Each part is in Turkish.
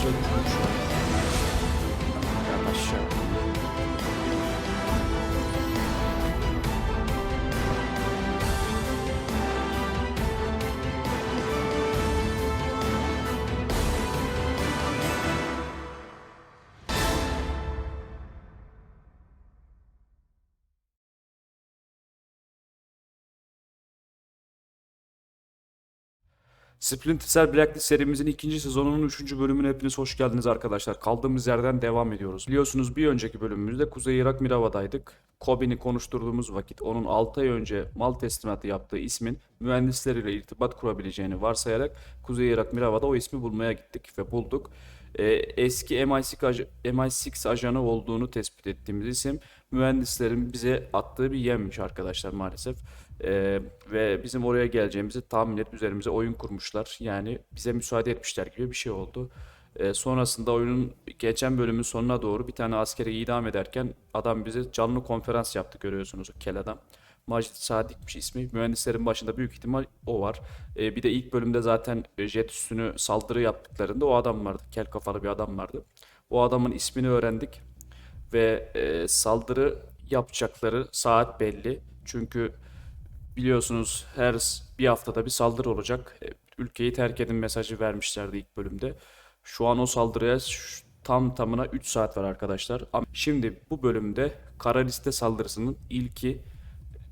şey Splinter Cell Blacklist serimizin ikinci sezonunun üçüncü bölümüne hepiniz hoş geldiniz arkadaşlar. Kaldığımız yerden devam ediyoruz. Biliyorsunuz bir önceki bölümümüzde Kuzey Irak Mirava'daydık. Kobi'ni konuşturduğumuz vakit onun 6 ay önce mal teslimatı yaptığı ismin mühendisleriyle irtibat kurabileceğini varsayarak Kuzey Irak Mirava'da o ismi bulmaya gittik ve bulduk. Ee, eski MI6, aj- MI6 ajanı olduğunu tespit ettiğimiz isim mühendislerin bize attığı bir yemmiş arkadaşlar maalesef. Ee, ve bizim oraya geleceğimizi tahmin edip üzerimize oyun kurmuşlar. Yani bize müsaade etmişler gibi bir şey oldu. Ee, sonrasında oyunun geçen bölümün sonuna doğru bir tane askeri idam ederken adam bize canlı konferans yaptı görüyorsunuz o kel adam. Macit Sadik'miş ismi. Mühendislerin başında büyük ihtimal o var. Ee, bir de ilk bölümde zaten e, jet üstünü saldırı yaptıklarında o adam vardı. Kel kafalı bir adam vardı. O adamın ismini öğrendik ve e, saldırı yapacakları saat belli. Çünkü biliyorsunuz her bir haftada bir saldırı olacak. E, Ülkeyi terk edin mesajı vermişlerdi ilk bölümde. Şu an o saldırıya tam tamına 3 saat var arkadaşlar. Şimdi bu bölümde kara liste saldırısının ilki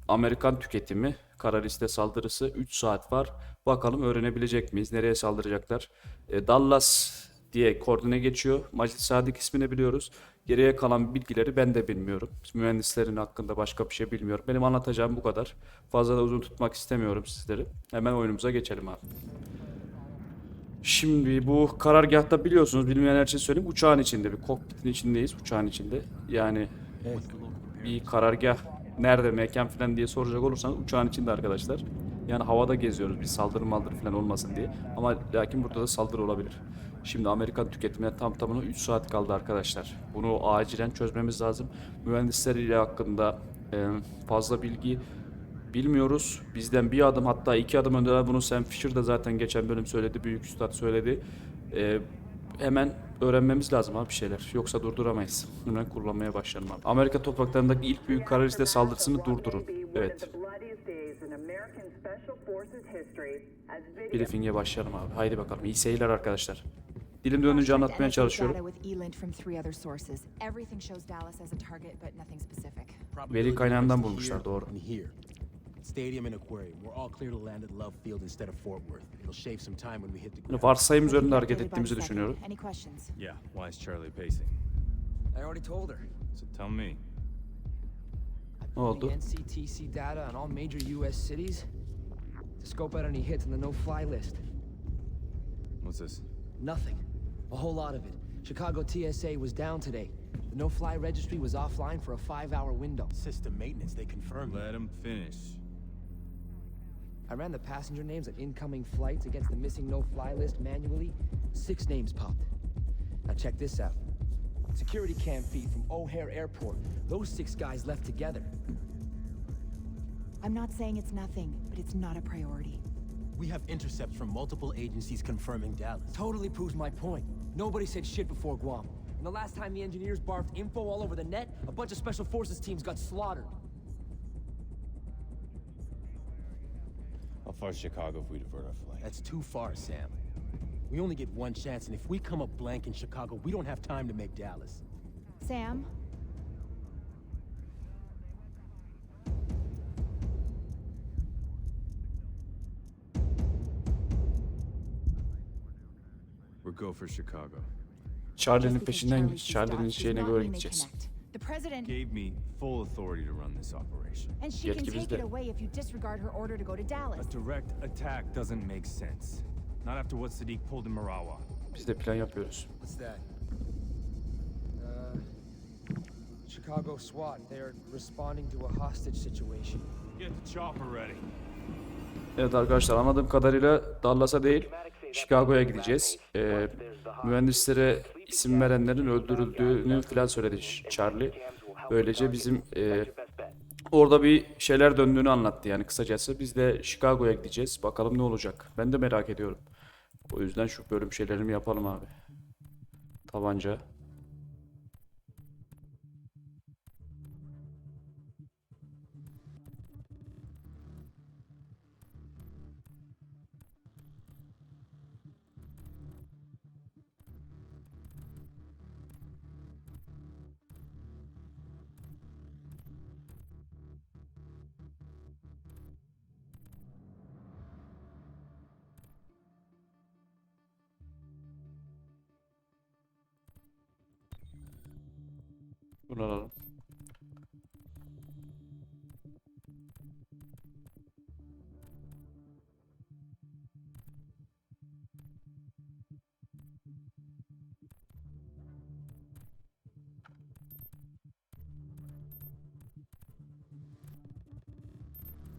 Amerikan tüketimi. Kara liste saldırısı 3 saat var. Bakalım öğrenebilecek miyiz? Nereye saldıracaklar? E, Dallas diye koordine geçiyor. Macit Sadik ismini biliyoruz. Geriye kalan bilgileri ben de bilmiyorum. Mühendislerin hakkında başka bir şey bilmiyorum. Benim anlatacağım bu kadar. Fazla da uzun tutmak istemiyorum sizleri. Hemen oyunumuza geçelim abi. Şimdi bu karargahta biliyorsunuz bilmeyenler için söyleyeyim uçağın içinde bir kokpitin içindeyiz uçağın içinde. Yani bir karargah nerede mekan falan diye soracak olursanız uçağın içinde arkadaşlar. Yani havada geziyoruz bir saldırı maldırı falan olmasın diye. Ama lakin burada da saldırı olabilir. Şimdi Amerikan tüketimine tam tamına 3 saat kaldı arkadaşlar. Bunu acilen çözmemiz lazım. Mühendisler ile hakkında e, fazla bilgi bilmiyoruz. Bizden bir adım hatta iki adım öndeler. Bunu Sam Fisher da zaten geçen bölüm söyledi. Büyük Üstad söyledi. E, hemen öğrenmemiz lazım abi bir şeyler. Yoksa durduramayız. Hemen kullanmaya başlayalım abi. Amerika topraklarındaki ilk büyük kara liste saldırısını durdurun. Evet. Briefing'e başlayalım abi. Haydi bakalım. İyi seyirler arkadaşlar. Dilim dönünce anlatmaya çalışıyorum. Veri kaynağından bulmuşlar doğru. And. Stadium and aquarium. We're all clear to land at Love Field instead of Fort Worth. It'll shave some time when we hit the ground. Varsayım üzerinde hareket Daily by the ettiğimizi second. düşünüyorum. Any questions? Yeah, why is Charlie pacing? I already told her. So tell me. I Ne oldu? NCTC data on all major U.S. cities to scope out any hits on the no-fly list. What's this? Nothing. A whole lot of it. Chicago TSA was down today. The no-fly registry was offline for a five-hour window. System maintenance, they confirmed. Let him finish. I ran the passenger names of incoming flights against the missing no-fly list manually. Six names popped. Now check this out. Security cam feed from O'Hare Airport. Those six guys left together. I'm not saying it's nothing, but it's not a priority. We have intercepts from multiple agencies confirming Dallas. Totally proves my point. Nobody said shit before Guam. And the last time the engineers barfed info all over the net, a bunch of special forces teams got slaughtered. How far is Chicago if we divert our flight? That's too far, Sam. We only get one chance, and if we come up blank in Chicago, we don't have time to make Dallas. Sam? We're go for Chicago. Charlie'nin peşinden Charlie git. Charlie'nin şeyine göre gideceğiz. connect. The president Gave me full authority to run this operation. and she can take it away if you disregard her order to go to A Dallas. direct attack doesn't make sense. Not after what Sadiq pulled in Marawa. Biz de plan yapıyoruz. What's that? Uh, Chicago SWAT. They're responding to a hostage situation. Get the chopper ready. Evet arkadaşlar anladığım kadarıyla Dallas'a değil Chicago'ya gideceğiz. Ee, mühendislere isim verenlerin öldürüldüğünü falan söyledi Charlie. Böylece bizim e, orada bir şeyler döndüğünü anlattı yani kısacası. Biz de Chicago'ya gideceğiz. Bakalım ne olacak. Ben de merak ediyorum. O yüzden şu bölüm şeylerimi yapalım abi. Tabanca. Bunu alalım.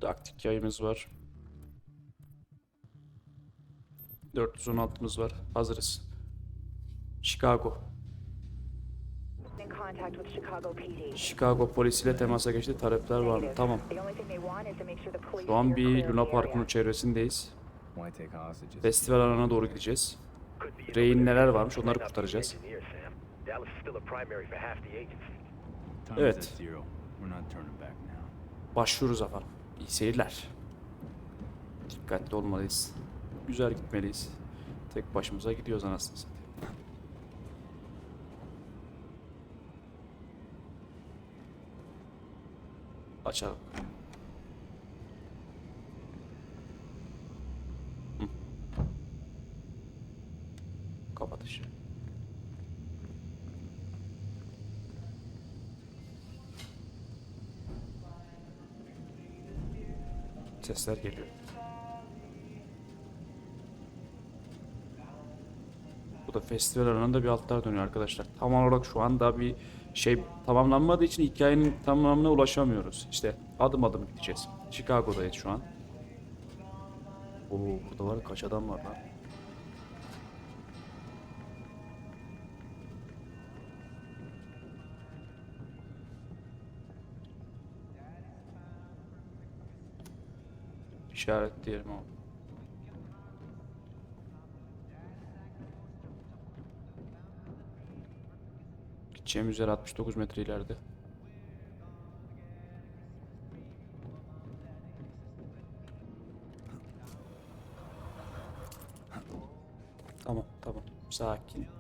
Taktik yayımız var. 416'mız var. Hazırız. Chicago. Chicago PD. Chicago polisiyle temasa geçti. Talepler var mı? Tamam. Şu an bir Luna the Park'ın area. çevresindeyiz. Festival alanına doğru gideceğiz. Rehin neler varmış onları kurtaracağız. Evet. Başlıyoruz efendim. İyi seyirler. Dikkatli olmalıyız. Güzel gitmeliyiz. Tek başımıza gidiyoruz anasını satayım. Açalım. Hı. Sesler geliyor. Bu da festival alanında bir altlar dönüyor arkadaşlar. Tam olarak şu anda bir şey tamamlanmadığı için hikayenin tamamına ulaşamıyoruz. İşte adım adım gideceğiz. Chicago'dayız şu an. Oo burada var kaç adam var lan. İşaret diyelim ama. Gideceğimiz yer 69 metre ileride. Tamam tamam sakin.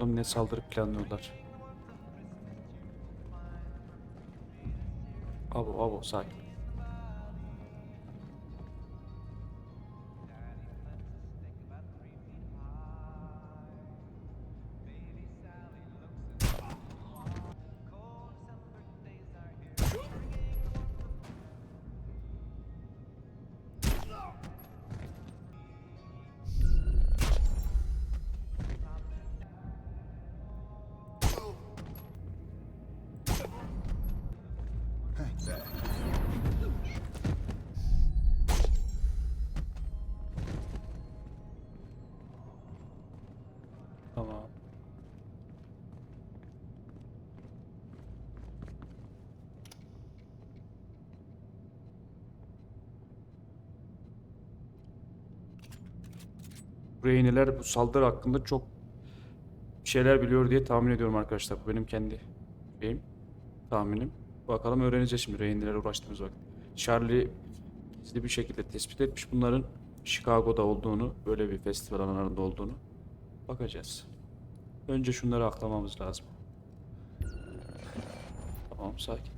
Bakalım ne saldırı planlıyorlar. Abo abo sakin. Tamam. Reyniler bu saldırı hakkında çok şeyler biliyor diye tahmin ediyorum arkadaşlar. Bu benim kendi şeyim, tahminim. Bakalım öğreneceğiz şimdi Reynilerle uğraştığımız vakit. Charlie gizli bir şekilde tespit etmiş bunların Chicago'da olduğunu, böyle bir festival alanlarında olduğunu. Bakacağız. Önce şunları aklamamız lazım. Tamam sakin.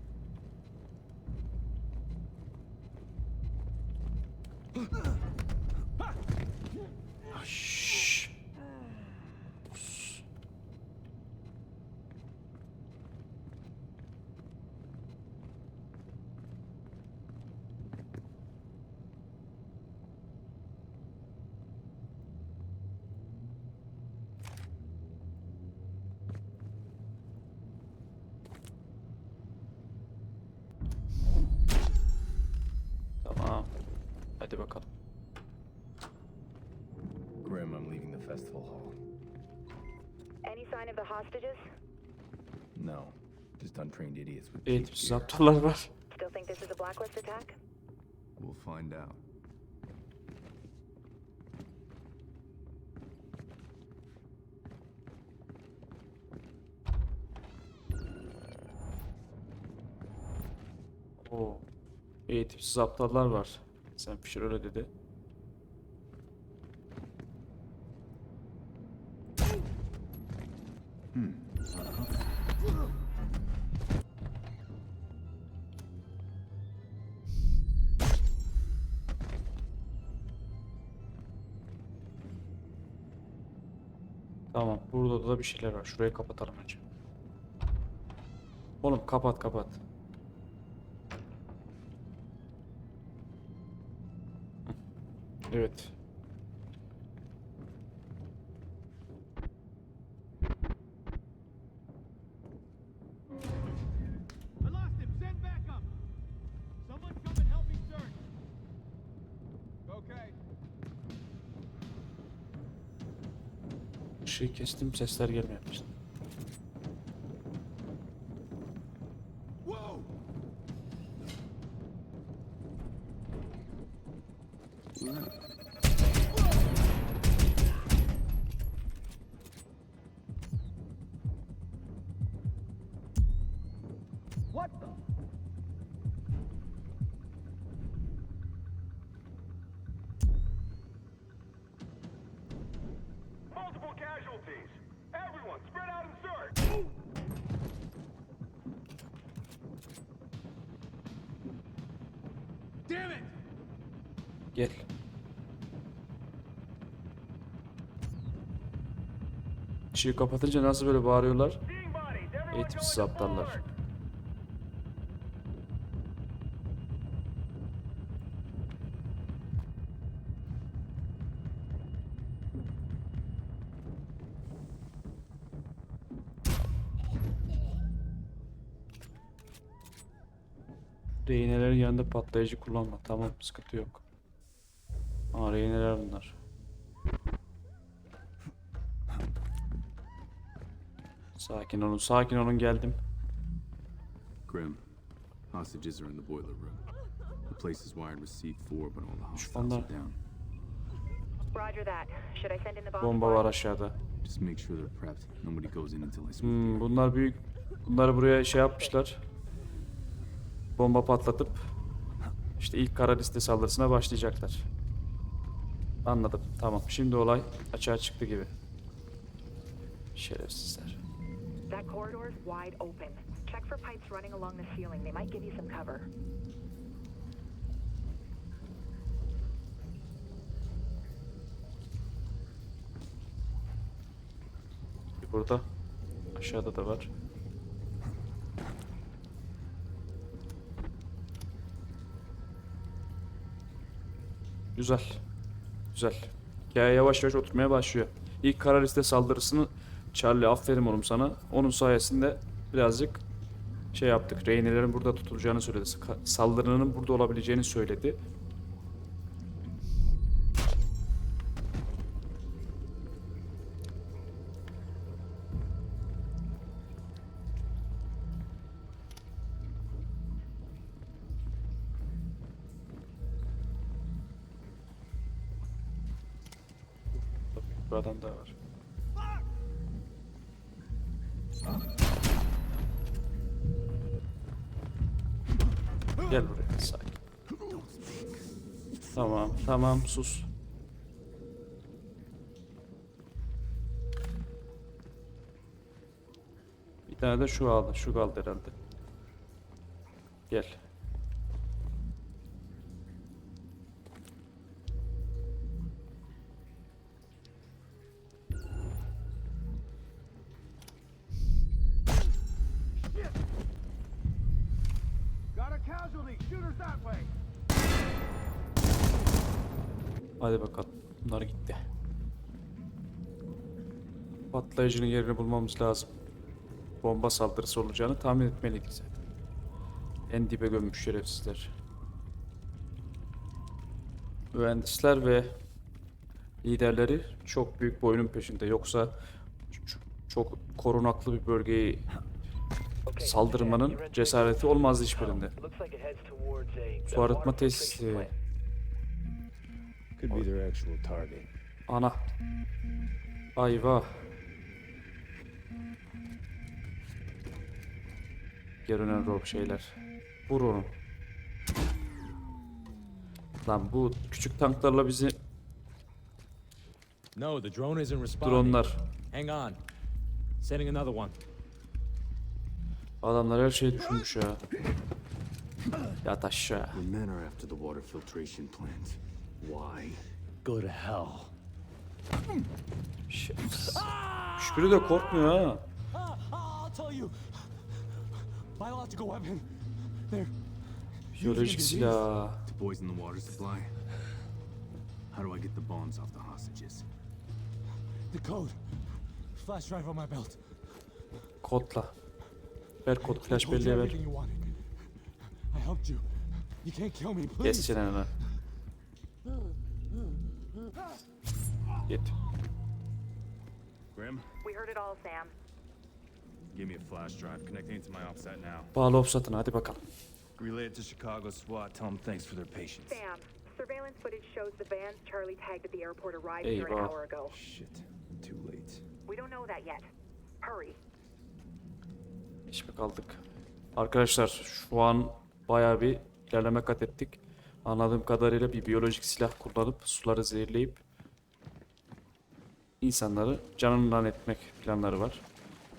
Hostages? No. Just untrained idiots with Eğitimsiz aptallar var. Still think this is a blacklist attack? We'll find out. Oo. Eğitimsiz aptallar var. Sen Fisher öyle dedi. Tamam, burada da bir şeyler var. Şurayı kapatalım önce. Oğlum kapat kapat. Evet. Kestim sesler gelmeye başladı. What the? Işığı kapatınca nasıl böyle bağırıyorlar? Eğitimsiz aptallar. forward. Rehinelerin yanında patlayıcı kullanma. Tamam sıkıntı yok. Aa rehineler bunlar. Sakin olun, sakin olun geldim. Grim, hostages are in the boiler room. The place is wired with C4, but all the hostiles are down. Roger that. Should I send in the bomb Bomba var aşağıda. Just make sure they're prepped. Nobody goes in until I sweep Hmm, bunlar büyük. Bunları buraya şey yapmışlar. Bomba patlatıp işte ilk kara liste saldırısına başlayacaklar. Anladım. Tamam. Şimdi olay açığa çıktı gibi. Şerefsizler. That corridor's wide open. Check for pipes running along the ceiling. They might give you some cover. Burada. Aşağıda da var. Güzel. Güzel. Hikaye yavaş yavaş oturmaya başlıyor. İlk kara liste saldırısını Charlie aferin oğlum sana. Onun sayesinde birazcık şey yaptık. Rehinelerin burada tutulacağını söyledi. Saldırının burada olabileceğini söyledi. Tamam sus. Bir tane de şu aldı. Şu kaldı herhalde. Gel. Hadi bakalım. Bunlar gitti. Patlayıcının yerini bulmamız lazım. Bomba saldırısı olacağını tahmin etmeliydik zaten. En dibe gömmüş şerefsizler. Mühendisler ve liderleri çok büyük bir oyunun peşinde. Yoksa çok korunaklı bir bölgeyi saldırmanın cesareti olmaz hiçbirinde. Su arıtma tesisi. Could be their actual target. Ana. Ayva. Görünen rob şeyler. Vur onu. Lan bu küçük tanklarla bizi No, the drone isn't responding. dronlar. Hang on. Sending another one. Adamlar her şeyi düşünmüş ya. Yat aşağı. The men are after the water filtration plant. Why? Go to hell. Hiçbiri de korkmuyor ha. I'll tell you. Biological weapon. They're Biyolojik silah. To poison the water supply? How do I get the bombs off the hostages? the code. Flash drive on my belt. Kodla. Ver kod flash belleğe ver. everything you wanted. I helped you. You can't kill me, please. Geç çeneni lan. Git. Grim, We heard it all, Sam. give me a flash drive. Connecting it to my offset now. Bağlı offset'ına hadi bakalım. Relay it to Chicago SWAT. Tell them thanks for their patience. Sam, surveillance footage shows the vans Charlie tagged at the airport arrived here an hour ago. Shit. Too late. We don't know that yet. Hurry. Geç mi kaldık? Arkadaşlar şu an bayağı bir ilerleme kat ettik. Anladığım kadarıyla bir biyolojik silah kullanıp suları zehirleyip insanları canından etmek planları var.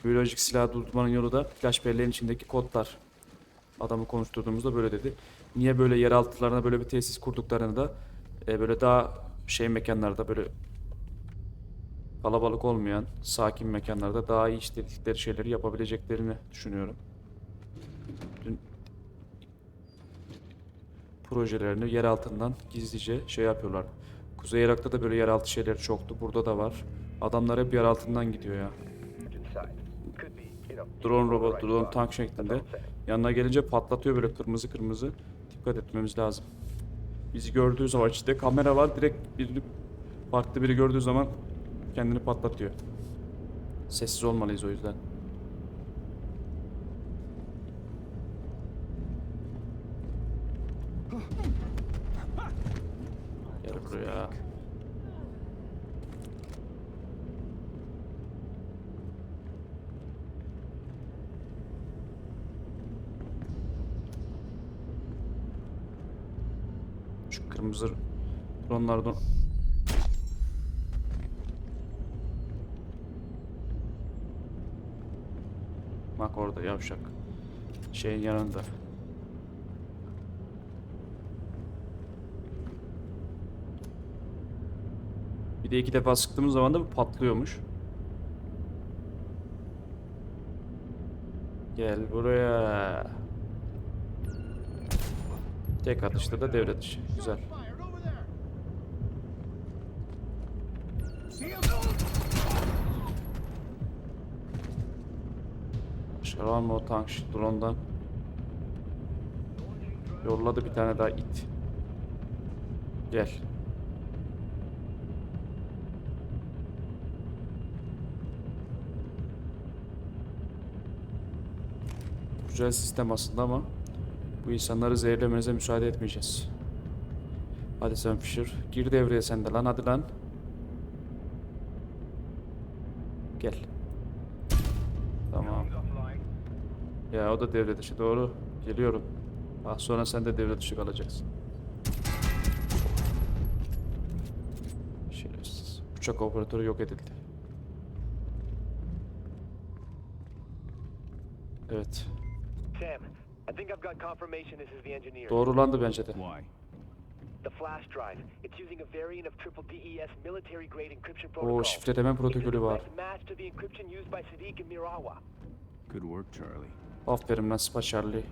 Biyolojik silahı durdurmanın yolu da flash belleğin içindeki kodlar. Adamı konuşturduğumuzda böyle dedi. Niye böyle yeraltılarına böyle bir tesis kurduklarını da e, böyle daha şey mekanlarda böyle kalabalık olmayan sakin mekanlarda daha iyi istedikleri şeyleri yapabileceklerini düşünüyorum. Dün projelerini yer altından gizlice şey yapıyorlar. Kuzey Irak'ta da böyle yeraltı şeyleri çoktu. Burada da var. Adamlar hep yer altından gidiyor ya. Drone robot, drone tank şeklinde. Yanına gelince patlatıyor böyle kırmızı kırmızı. Dikkat etmemiz lazım. Bizi gördüğü zaman işte kamera var direkt birini farklı biri gördüğü zaman kendini patlatıyor. Sessiz olmalıyız o yüzden. Gel buraya. Şu kırmızı dronlardan Bak orada yavşak. Şeyin yanında. Bir de iki defa sıktığımız zaman da bu patlıyormuş. Gel buraya. Tek atışta da devre dışı. Güzel. Başka var mı o tank şu drone'dan? Yolladı bir tane daha it. Gel. Güzel sistem aslında ama bu insanları zehirlemenize müsaade etmeyeceğiz. Hadi sen Fisher. Gir devreye sen de lan hadi lan. Ya o da devre dışı doğru. Geliyorum. Az sonra sen de devre dışı kalacaksın. Şerefsiz. Uçak operatörü yok edildi. Evet. Sam, I think I've got confirmation this is the engineer. Doğrulandı bence de. Why? The flash drive. It's using a variant of triple DES military grade encryption O protocol. şifreleme It's a protokolü var. direct match to the encryption used by Sadiq and Mirawa. Good work, Charlie. Aferin lan Spa Charlie.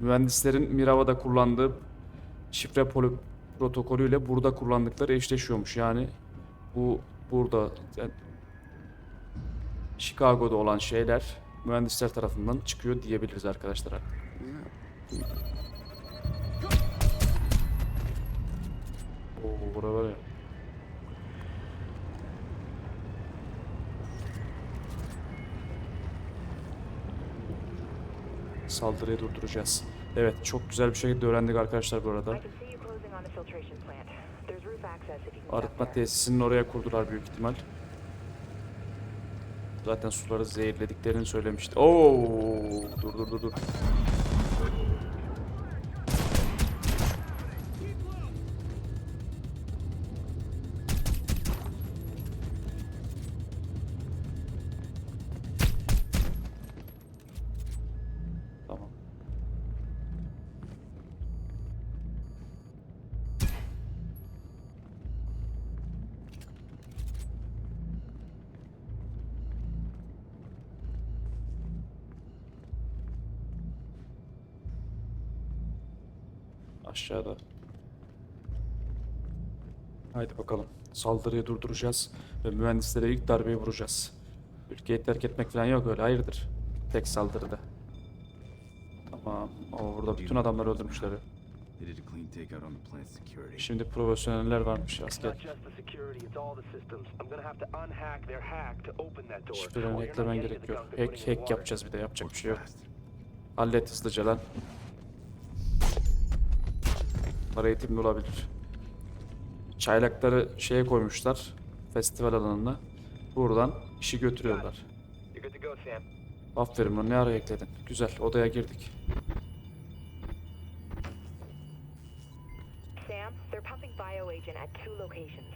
Mühendislerin Mirava'da kullandığı şifre poli protokolüyle burada kullandıkları eşleşiyormuş. Yani bu burada yani Chicago'da olan şeyler mühendisler tarafından çıkıyor diyebiliriz arkadaşlar. Oo, bura var Saldırıyı durduracağız. Evet çok güzel bir şekilde öğrendik arkadaşlar bu arada. Arıtma tesisinin oraya kurdular büyük ihtimal. Zaten suları zehirlediklerini söylemişti. Oo, dur dur dur dur. Haydi bakalım. Saldırıyı durduracağız ve mühendislere ilk darbeyi vuracağız. Ülkeyi terk etmek falan yok öyle hayırdır. Tek saldırıda. Tamam. O burada bütün adamları öldürmüşler. Şimdi profesyoneller varmış asker. to the gerekiyor. Hack hack yapacağız bir de yapacak bir şey yok. Hallet hızlıca lan. Para eğitimli olabilir. Çaylakları şeye koymuşlar. Festival alanına. Buradan işi götürüyorlar. Aferin lan ne ara ekledin. Güzel odaya girdik. Sam, they're pumping bioagent at two locations.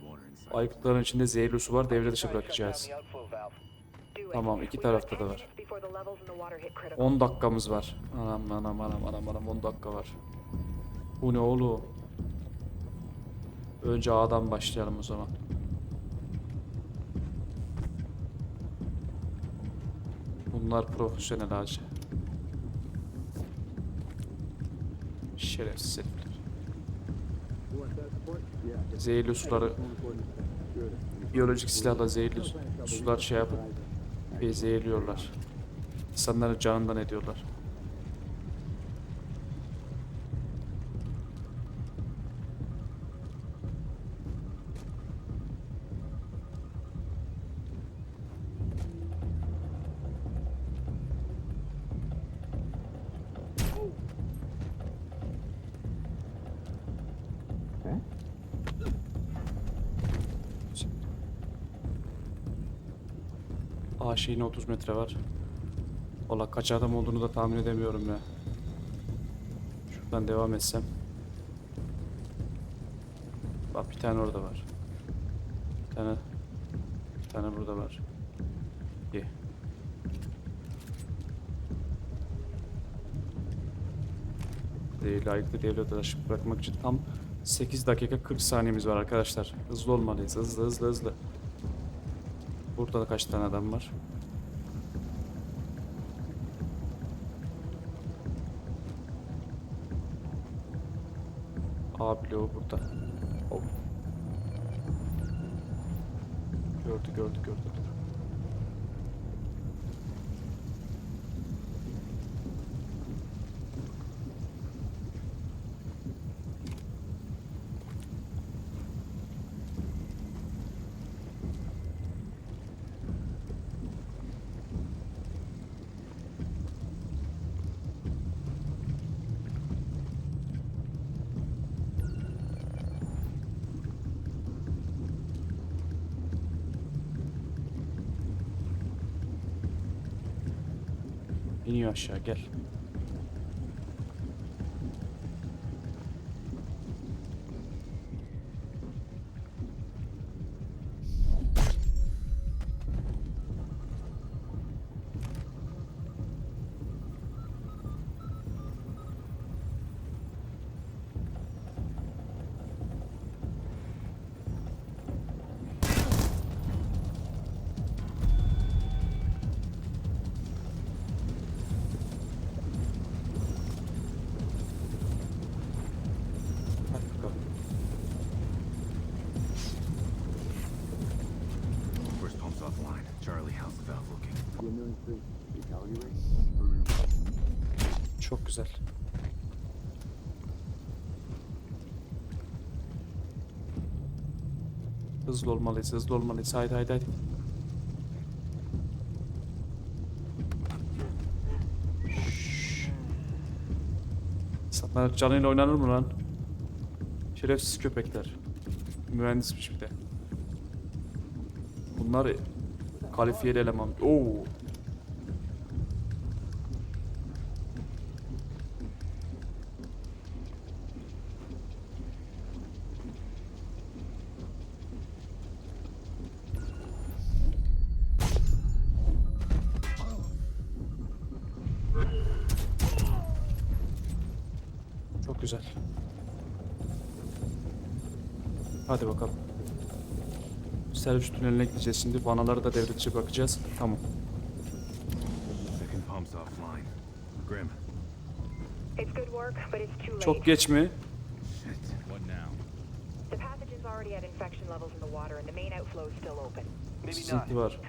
Water inside. Aygıtların içinde zehirli su var devre dışı bırakacağız. Tamam iki tarafta 10 da var. minutes before the levels in the water hit critical. 10 dakikamız var. Anam anam anam anam anam 10 dakika var. Bu ne oğlum? Önce A'dan başlayalım o zaman. Bunlar profesyonel ağacı. Şerefsiz herifler. Zehirli suları biyolojik silahla zehirli su- sular şey yapıp zehirliyorlar. İnsanları canından ediyorlar. A şeyine 30 metre var. Valla kaç adam olduğunu da tahmin edemiyorum ya. Şuradan devam etsem. Bak bir tane orada var. Bir tane bir tane burada var. İyi. Değil, layıklı devlet ulaşıp bırakmak için tam 8 dakika 40 saniyemiz var arkadaşlar. Hızlı olmalıyız. Hızlı hızlı hızlı. Burada da kaç tane adam var? A bloğu burada. İniyor aşağı gel. güzel. Hızlı olmalıyız, hızlı olmalıyız. Haydi haydi haydi. İnsanlar canıyla oynanır mı lan? Şerefsiz köpekler. Mühendismiş bir de. Bunlar kalifiyeli eleman. Oo. Çok güzel. Hadi bakalım. Servis tüneline gideceğiz şimdi. Vanaları da devre dışı bırakacağız. Tamam. Çok geç mi? What now? The pathogen's already at infection levels in the water, and the main outflow is still open. Maybe Sıkıntı not. var.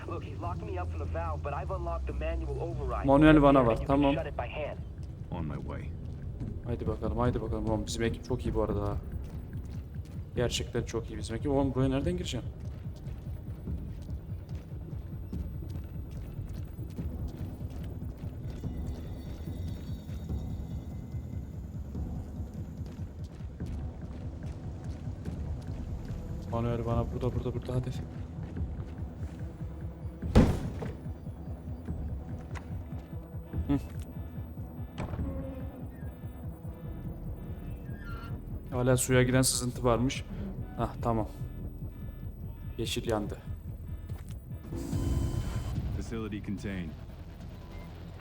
Manuel vana var, tamam. On my way. Haydi bakalım, haydi bakalım. Oğlum bizim ekip çok iyi bu arada. Gerçekten çok iyi bizim ekip. Oğlum buraya nereden gireceğim? Manuel bana burada burada burada hadi. Hı. Hala suya giden sızıntı varmış. Hah tamam. Yeşil yandı. Facility contained.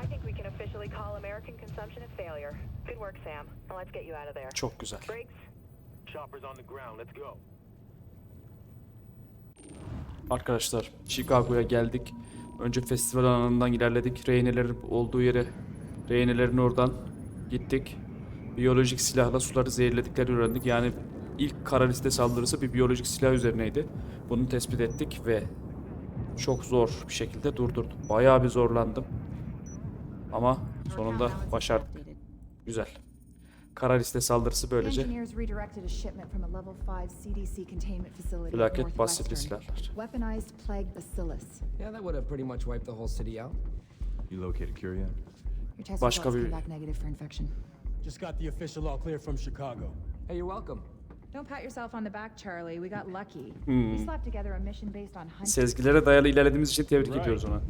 I think we can officially call American consumption a failure. Good work, Sam. Now let's get you out of there. Çok güzel. Briggs, Chopper's on the ground. Let's go. Arkadaşlar Chicago'ya geldik. Önce festival alanından ilerledik. Rehinelerin olduğu yere, rehinelerin oradan gittik. Biyolojik silahla suları zehirlediklerini öğrendik. Yani ilk kara liste saldırısı bir biyolojik silah üzerineydi. Bunu tespit ettik ve çok zor bir şekilde durdurduk. Bayağı bir zorlandım. Ama sonunda başardık. Güzel. Kara liste saldırısı böylece Engineers redirected a shipment from a level 5 CDC containment facility Felaket Northwestern. silahlar. Weaponized plague bacillus. Yeah, that would have pretty much wiped the whole city out. You located Cure yet? Your test Başka bir- came back negative for infection. Just got the official all clear from Chicago. Hey, you're welcome. Don't pat yourself on the back, Charlie. We got lucky. Hmm. We slapped together a mission based on hunting. sezgilere dayalı ilerlediğimiz için tebrik Right. ediyoruz ona.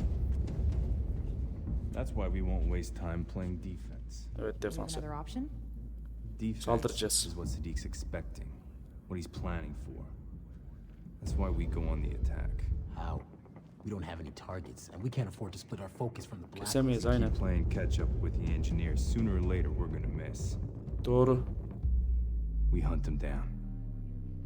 That's why we won't waste time playing defense. Evet Do you have defans. another option? Defense Saldıracağız. is what Sadiq's expecting, what he's planning for. That's why we go on the attack. How? We don't have any targets, and we can't afford to split our focus from the black. Kesemeyiz aynen. playing catch up with the engineers. Sooner or later, we're gonna miss. Doğru. We hunt them down.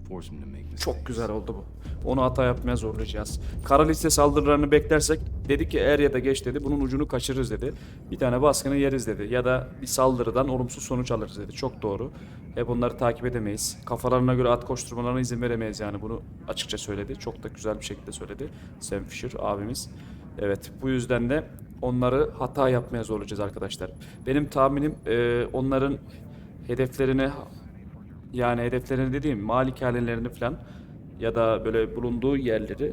Force them to make mistakes. Çok güzel oldu bu. Onu hata yapmaya zorlayacağız. Kara liste saldırılarını beklersek dedi ki er ya da geç dedi. Bunun ucunu kaçırırız dedi. Bir tane baskını yeriz dedi. Ya da bir saldırıdan olumsuz sonuç alırız dedi. Çok doğru. Hep onları takip edemeyiz. Kafalarına göre at koşturmalarına izin veremeyiz yani. Bunu açıkça söyledi. Çok da güzel bir şekilde söyledi. Sam Fisher abimiz. Evet bu yüzden de onları hata yapmaya zorlayacağız arkadaşlar. Benim tahminim e, onların hedeflerini yani hedeflerini dediğim malikanelerini falan ya da böyle bulunduğu yerleri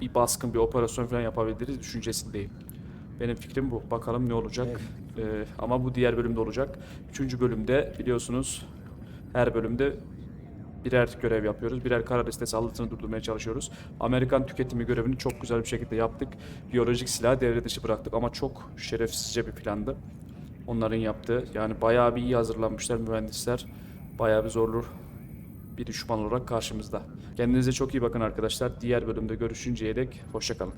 bir baskın, bir operasyon falan yapabiliriz düşüncesindeyim. Benim fikrim bu. Bakalım ne olacak. Ee, ama bu diğer bölümde olacak. Üçüncü bölümde biliyorsunuz her bölümde birer görev yapıyoruz. Birer kara liste saldırısını durdurmaya çalışıyoruz. Amerikan tüketimi görevini çok güzel bir şekilde yaptık. Biyolojik silahı devre dışı bıraktık ama çok şerefsizce bir plandı. Onların yaptığı. Yani bayağı bir iyi hazırlanmışlar mühendisler. Bayağı bir zorlu bir düşman olarak karşımızda. Kendinize çok iyi bakın arkadaşlar. Diğer bölümde görüşünceye dek hoşçakalın.